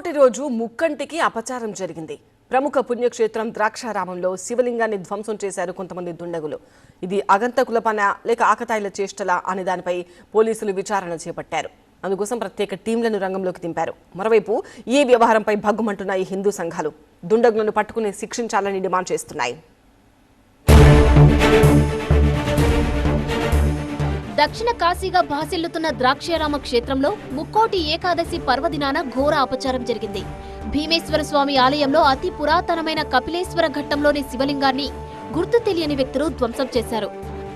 మరుసటి రోజు ముక్కంటికి అపచారం జరిగింది. ప్రముఖ పుణ్యక్షేత్రం ద్రాక్షారామంలో శివలింగాన్ని ధ్వంసం చేశారు కొంతమంది దుండగులు. ఇది అగంత కులపన లేక ఆకతాయిల చేష్టల అనే దానిపై పోలీసులు విచారణ చేపట్టారు. అందుకోసం ప్రత్యేక టీంలను రంగంలోకి దింపారు. మరోవైపు ఈ వ్యవహారంపై భగ్గుమంటున్నాయి హిందూ సంఘాలు. దుండగులను పట్టుకుని శిక్షించాలని డిమాండ్ చేస్తున్నాయి. దక్షిణ కాశీగా భాసిల్లుతున్న ద్రాక్షారామ క్షేత్రంలో ముక్కోటి ఏకాదశి పర్వదినాన ఘోర అపచారం జరిగింది. భీమేశ్వర స్వామి ఆలయంలో అతి పురాతనమైన కపిలేశ్వర ఘట్టంలోని శివలింగాన్ని గుర్తు తెలియని వ్యక్తులు ధ్వంసం చేశారు.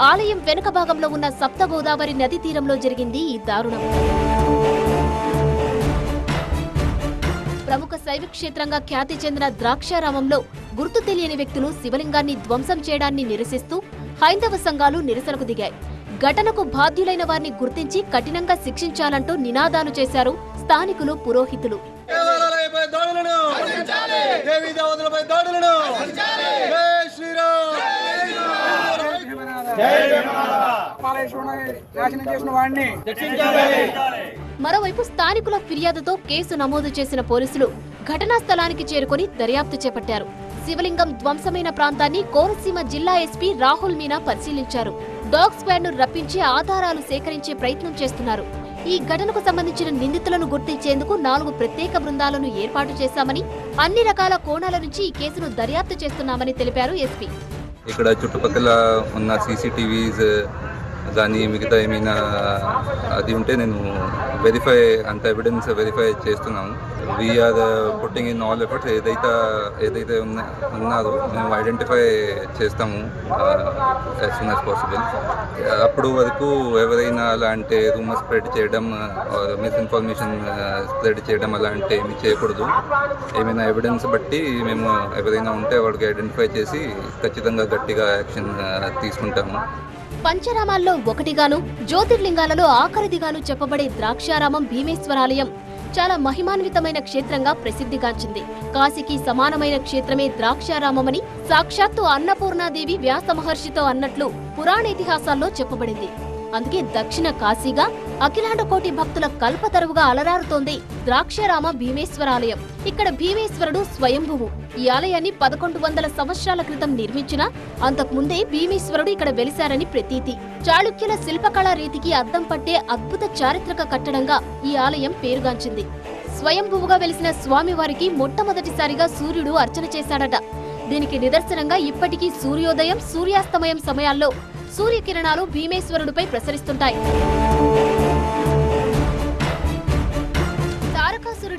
ఆలయం వెనుక భాగంలో ఉన్న సప్త గోదావరి నది తీరంలో జరిగింది ఈ దారుణం. ప్రముఖ శైవ క్షేత్రంగా ఖ్యాతి చెందిన ద్రాక్షారామంలో గుర్తు తెలియని వ్యక్తులు శివలింగాన్ని ధ్వంసం చేయడాన్ని నిరసిస్తూ హైందవ సంఘాలు నిరసనకు దిగాయి. ఘటనకు బాధ్యులైన వారిని గుర్తించి కఠినంగా శిక్షించాలంటూ నినాదాలు చేశారు స్థానికులు పురోహితులు. మరోవైపు స్థానికుల ఫిర్యాదుతో కేసు నమోదు చేసిన పోలీసులు ఘటనా స్థలానికి చేరుకొని దర్యాప్తు చేపట్టారు. శివలింగం ధ్వంసమైన ప్రాంతాన్ని కోనసీమ జిల్లా ఎస్పీ రాహుల్ మీనా పరిశీలించారు. డాగ్ స్క్వాడ్ను రప్పించి ఆధారాలు సేకరించే ప్రయత్నం చేస్తున్నారు. ఈ ఘటనకు సంబంధించిన నిందితులను గుర్తించేందుకు నాలుగు ప్రత్యేక బృందాలను ఏర్పాటు చేశామని అన్ని రకాల కోణాల నుంచి ఈ కేసును దర్యాప్తు చేస్తున్నామని తెలిపారు ఎస్పీ. ఇక్కడ చుట్టుపక్కల ఉన్న సీసీటీవీస్ కానీ మిగతా ఏమైనా అది ఉంటే నేను వెరిఫై అంత ఎవిడెన్స్ వెరిఫై చేస్తున్నాము. We're putting in all efforts ఏదైతే ఏదైతే ఉన్న ఉన్నారో మేము ఐడెంటిఫై చేస్తాము యాజ్ సూన్ యాజ్ పాసిబుల్ అప్పుడు వరకు ఎవరైనా అలాంటి రూమర్ స్ప్రెడ్ చేయడం మిస్ఇన్ఫర్మేషన్ స్ప్రెడ్ చేయడం అలాంటి ఏమి చేయకూడదు. ఏమైనా ఎవిడెన్స్ బట్టి మేము ఎవరైనా ఉంటే వాడికి ఐడెంటిఫై చేసి ఖచ్చితంగా గట్టిగా యాక్షన్ తీసుకుంటాము. పంచరామాల్లో ఒకటిగాను జ్యోతిర్లింగాలలో ఆఖరిదిగాను చెప్పబడే ద్రాక్షారామం భీమేశ్వరాలయం చాలా మహిమాన్వితమైన క్షేత్రంగా ప్రసిద్ధిగాంచింది. కాశీకి సమానమైన క్షేత్రమే ద్రాక్షారామమని సాక్షాత్తు అన్నపూర్ణాదేవి వ్యాస మహర్షితో అన్నట్లు పురాణ ఇతిహాసాల్లో చెప్పబడింది. అందుకే దక్షిణ కాశీగా అఖిలాండ కోటి భక్తుల కల్పతరువుగా అలరారుతోంది ద్రాక్షారామ భీమేశ్వరాలయం. ఇక్కడ భీమేశ్వరుడు స్వయంభువు. ఈ ఆలయాన్ని పదకొండు వందల సంవత్సరాల క్రితం నిర్మించిన అంతకుముందే భీమేశ్వరుడు ఇక్కడ వెలిశారని ప్రతీతి. చాళుక్యుల శిల్పకళా రీతికి అద్దం పట్టే అద్భుత చారిత్రక కట్టడంగా ఈ ఆలయం పేరుగాంచింది. స్వయంభువుగా వెలిసిన స్వామివారికి మొట్టమొదటిసారిగా సూర్యుడు అర్చన చేశాడట. దీనికి నిదర్శనంగా ఇప్పటికీ సూర్యోదయం సూర్యాస్తమయం సమయాల్లో సూర్యకిరణాలు భీమేశ్వరుడిపై ప్రసరిస్తుంటాయి.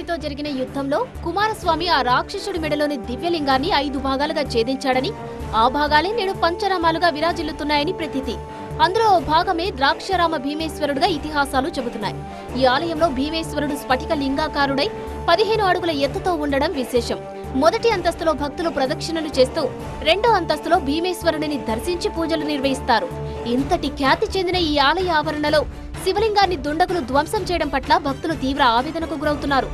తారకాసురుడితో జరిగిన యుద్ధంలో కుమారస్వామి ఆ రాక్షసుడి మెడలోని దివ్యలింగాన్ని ఐదు భాగాలుగా ఛేదించాడని ఆ భాగాలే నేడు పంచరామాలుగా విరాజిల్లుతున్నాయని ప్రతీతి. అందులో ఓ భాగమే ద్రాక్షరామ భీమేశ్వరుడుగా ఇతిహాసాలు చెబుతున్నాయి. ఈ ఆలయంలో భీమేశ్వరుడు స్ఫటిక లింగాకారుడై పదిహేను అడుగుల ఎత్తుతో ఉండడం విశేషం. మొదటి అంతస్తులో భక్తులు ప్రదక్షిణలు చేస్తూ రెండో అంతస్తులో భీమేశ్వరుడిని దర్శించి పూజలు నిర్వహిస్తారు. ఇంతటి ఖ్యాతి చెందిన ఈ ఆలయ ఆవరణలో శివలింగాన్ని దుండగులు ధ్వంసం చేయడం పట్ల భక్తులు తీవ్ర ఆవేదనకు గురవుతున్నారు.